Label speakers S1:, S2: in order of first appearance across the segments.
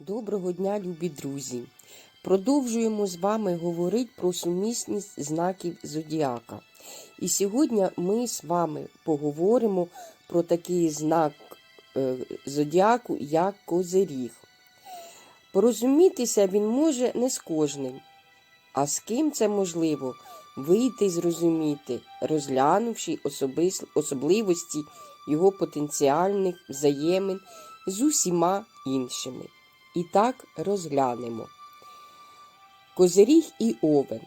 S1: Доброго дня, любі друзі! Продовжуємо з вами говорити про сумісність знаків зодіака. І сьогодні ми з вами поговоримо про такий знак е, зодіаку, як Козиріг. Порозумітися він може не з кожним, а з ким це можливо вийти і зрозуміти, розглянувши особливості його потенціальних взаємин з усіма іншими. І так розглянемо. Козиріг і овен.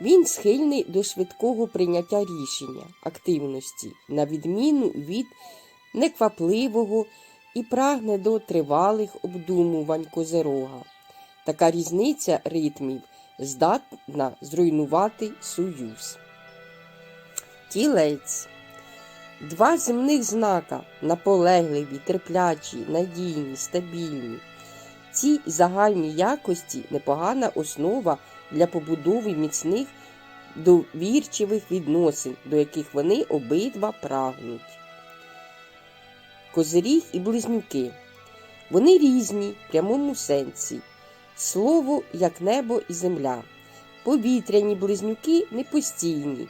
S1: Він схильний до швидкого прийняття рішення, активності, на відміну від неквапливого і прагне до тривалих обдумувань козирога. Така різниця ритмів здатна зруйнувати союз. Тілець. Два земних знака наполегливі, терплячі, надійні, стабільні. Ці загальні якості непогана основа для побудови міцних довірчивих відносин, до яких вони обидва прагнуть. Козиріг і близнюки. Вони різні в прямому сенсі. Слово як небо і земля. Повітряні близнюки непостійні,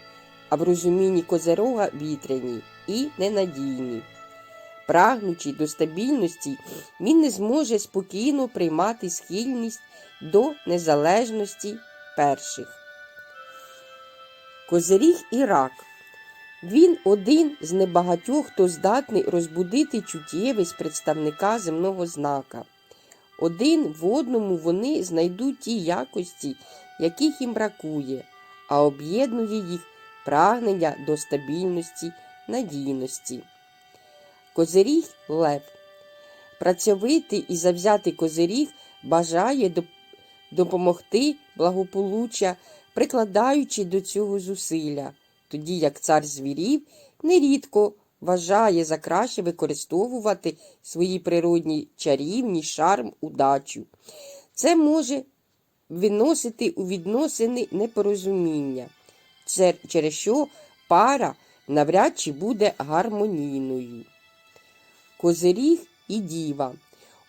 S1: а в розумінні козирога вітряні і ненадійні. Прагнучи до стабільності, він не зможе спокійно приймати схильність до незалежності перших. Козиріг і рак. Він один з небагатьох, хто здатний розбудити чуттєвість представника земного знака. Один в одному вони знайдуть ті якості, яких їм бракує, а об'єднує їх прагнення до стабільності, надійності. Козиріг Лев. Працьовитий і завзятий козиріг бажає допомогти благополуччя, прикладаючи до цього зусилля, тоді як цар звірів нерідко вважає за краще використовувати свої природні чарівні шарм, удачу. Це може виносити у відносини непорозуміння, через що пара навряд чи буде гармонійною. Козиріг і діва.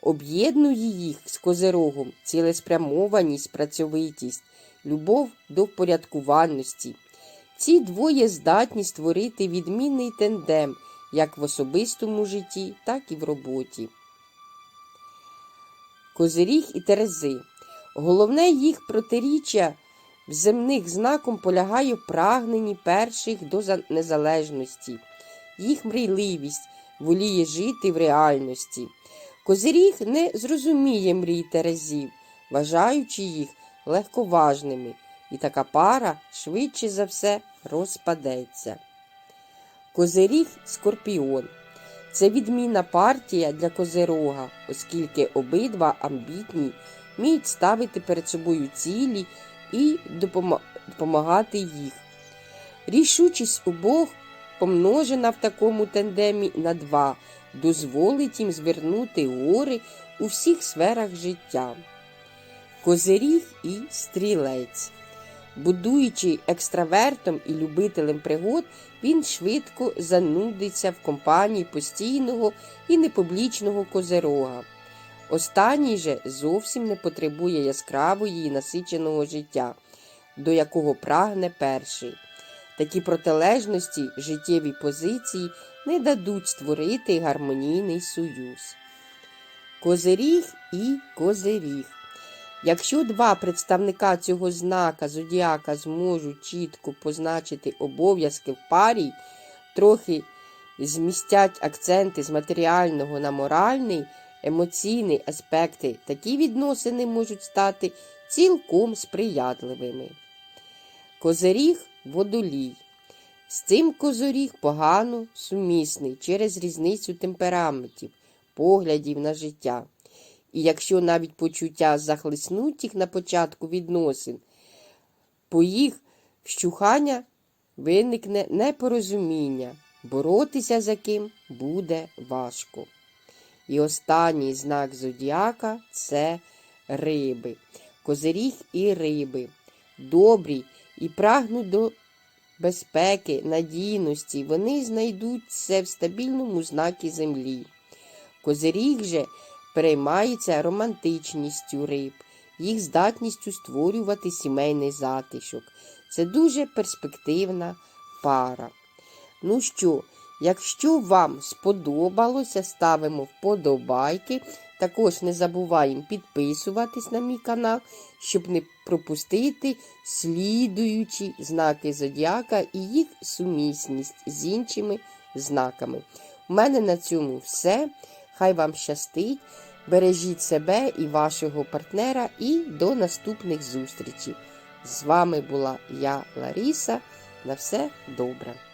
S1: Об'єднує їх з козирогом цілеспрямованість, працьовитість, любов до впорядкувальності. Ці двоє здатні створити відмінний тендем як в особистому житті, так і в роботі. Козиріг і Терези. Головне їх протиріччя в земних знаком полягає в прагненні перших до незалежності, їх мрійливість воліє жити в реальності. Козиріг не зрозуміє мрій Терезів, вважаючи їх легковажними, і така пара швидше за все розпадеться. Козиріг Скорпіон. Це відмінна партія для козирога, оскільки обидва амбітні вміють ставити перед собою цілі і допомагати їх. Рішучість обох, помножена в такому тандемі на два, дозволить їм звернути гори у всіх сферах життя. Козиріг і стрілець. Будуючи екстравертом і любителем пригод, він швидко занудиться в компанії постійного і непублічного козирога. Останній же зовсім не потребує яскравої і насиченого життя, до якого прагне перший. Такі протилежності життєві позиції не дадуть створити гармонійний союз. Козиріг і козиріг. Якщо два представника цього знака зодіака зможуть чітко позначити обов'язки в парі, трохи змістять акценти з матеріального на моральний, емоційний аспекти, такі відносини можуть стати цілком сприятливими. Козиріг водолій. З цим козоріг погано сумісний через різницю темпераментів, поглядів на життя. І якщо навіть почуття захлиснуть їх на початку відносин, по їх вщухання виникне непорозуміння, боротися за ким буде важко. І останній знак зодіака це риби, козиріг і риби, добрі і прагнуть до безпеки, надійності, вони знайдуть це в стабільному знакі землі. Козиріг же переймається романтичністю риб, їх здатністю створювати сімейний затишок. Це дуже перспективна пара. Ну що, якщо вам сподобалося, ставимо вподобайки. Також не забуваємо підписуватись на мій канал, щоб не пропустити слідуючі знаки зодіака і їх сумісність з іншими знаками. У мене на цьому все. Хай вам щастить. Бережіть себе і вашого партнера, і до наступних зустрічей. З вами була я, Ларіса. На все добре.